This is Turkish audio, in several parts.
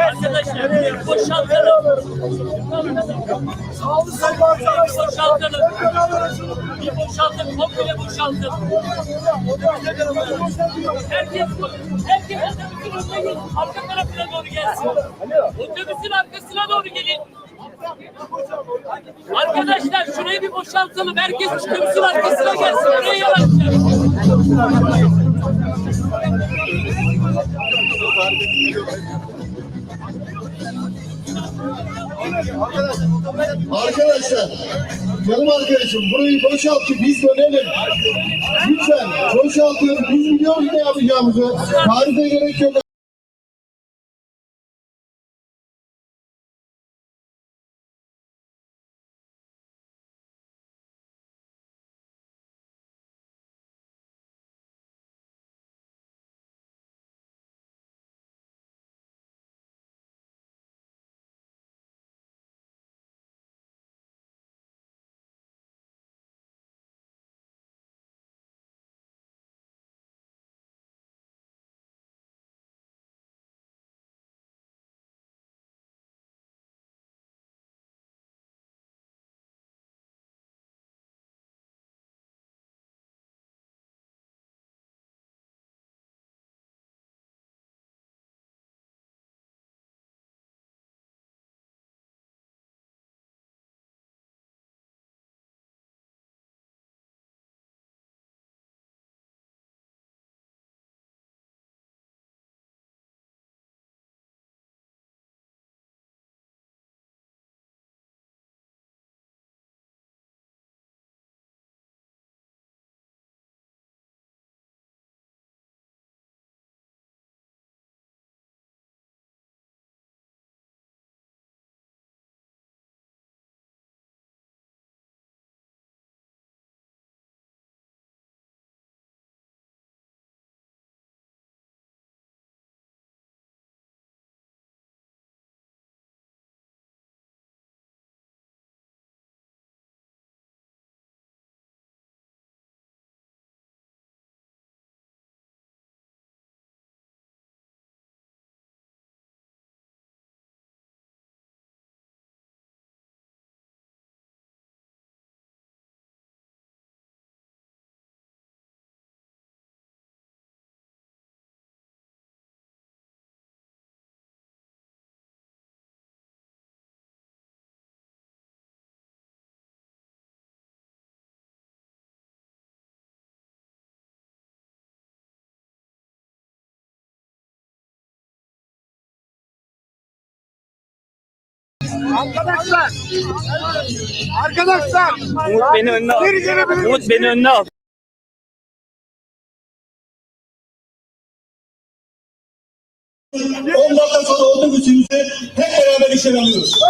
Arkadaşlar boşaltalım. Boşaltalım. Bir boşaltın, komple boşaltın. Herkes, herkes otobüsün önüne. Arka tarafına doğru gelsin. Otobüsün arkasına doğru gelin. Arkadaşlar şurayı bir boşaltalım. Herkes otobüsün arkasına gelsin. Buraya yavaşlar. Arkadaşlar, canım arkadaşım burayı boşalt ki biz dönelim. Lütfen boşaltın. Biz biliyoruz ne yapacağımızı. Tarife gerek yok. Arkadaşlar. Arkadaşlar. Umut beni önüne al. Umut beni önüne al. On dakika sonra otobüsümüzü hep beraber işe alıyoruz.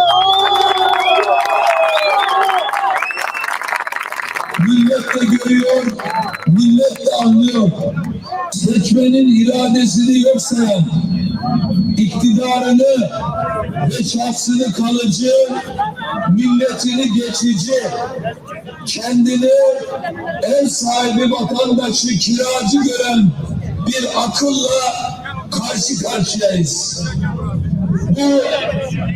Millet de görüyor, millet de anlıyor. Seçmenin iradesini yok sayan, iktidarını şahsını kalıcı, milletini geçici, kendini ev sahibi vatandaşı kiracı gören bir akılla karşı karşıyayız. Bu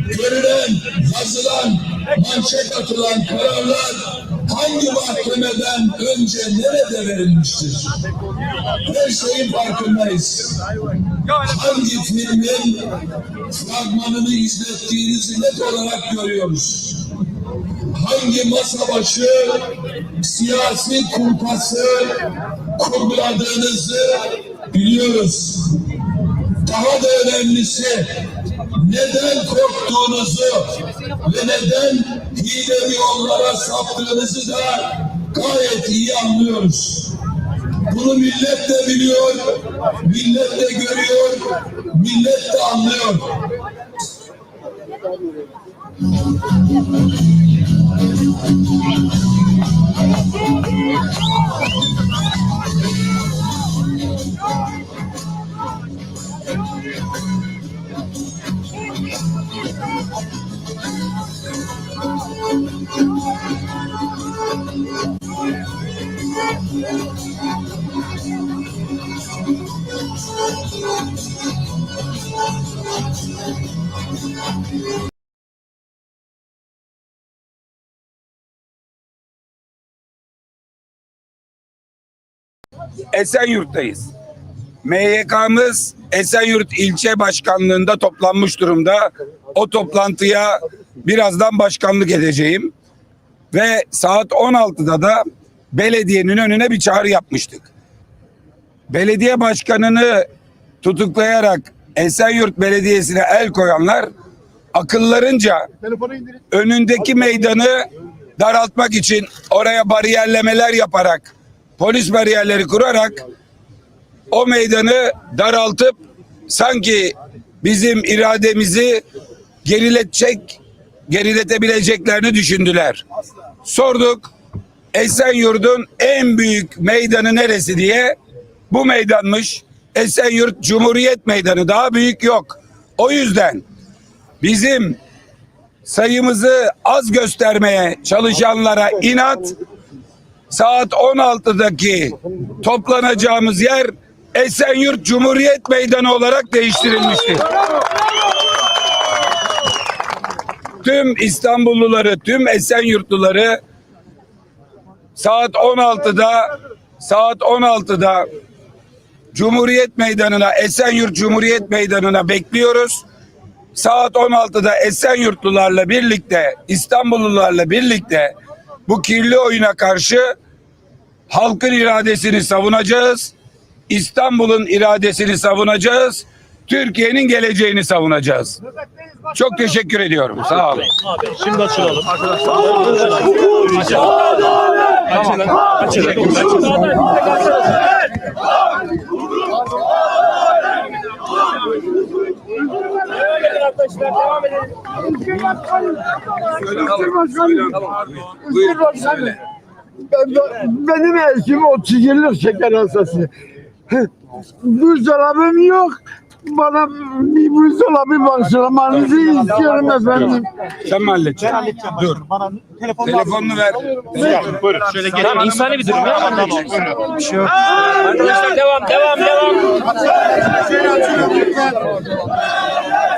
görülen, yazılan, manşet atılan kararlar hangi mahkemeden önce nerede verilmiştir? Her şeyin farkındayız. Hangi filmin fragmanını izlettiğinizi net olarak görüyoruz. Hangi masa başı siyasi kumpası kurguladığınızı biliyoruz. Daha da önemlisi neden korktuğunuzu ve neden hileli yollara saptığınızı da gayet iyi anlıyoruz. Bunu millet de biliyor, millet de görüyor, millet de anlıyor. Esenyurt'tayız. MYK'mız Esenyurt ilçe başkanlığında toplanmış durumda. O toplantıya birazdan başkanlık edeceğim. Ve saat 16'da da belediyenin önüne bir çağrı yapmıştık. Belediye başkanını tutuklayarak Esenyurt Belediyesi'ne el koyanlar akıllarınca önündeki meydanı daraltmak için oraya bariyerlemeler yaparak polis bariyerleri kurarak o meydanı daraltıp sanki bizim irademizi geriletecek, geriletebileceklerini düşündüler. Sorduk. Esenyurt'un en büyük meydanı neresi diye bu meydanmış. Esenyurt Cumhuriyet Meydanı daha büyük yok. O yüzden bizim sayımızı az göstermeye çalışanlara inat saat 16'daki toplanacağımız yer Esenyurt Cumhuriyet Meydanı olarak değiştirilmiştir. Tüm İstanbulluları, tüm Esenyurtluları saat 16'da saat 16'da Cumhuriyet Meydanı'na, Esenyurt Cumhuriyet Meydanı'na bekliyoruz. Saat 16'da Esenyurtlularla birlikte, İstanbullularla birlikte bu kirli oyuna karşı halkın iradesini savunacağız. İstanbul'un iradesini savunacağız. Türkiye'nin geleceğini savunacağız. Çok teşekkür ediyorum. Sağ olun. Şimdi açılalım. Açılın. Açılın. Açılın. Benim eşim 30 yıllık şeker hastası. Buzdolabım yok. Bana bir buzdolabı bağışlamanızı istiyorum efendim. Sen mi halledeceksin? Dur. Telefonunu ver. Buyurun. Şöyle gelin. Tamam, insani bir durum ya. Tamam. Bir şey yok. Arkadaşlar devam, devam, devam.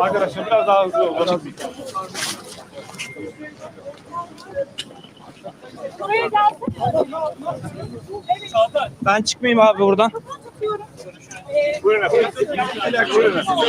Arkadaşlar biraz daha hızlı olun. Ben çıkmayayım abi buradan. Buyurun efendim. Buyurun efendim.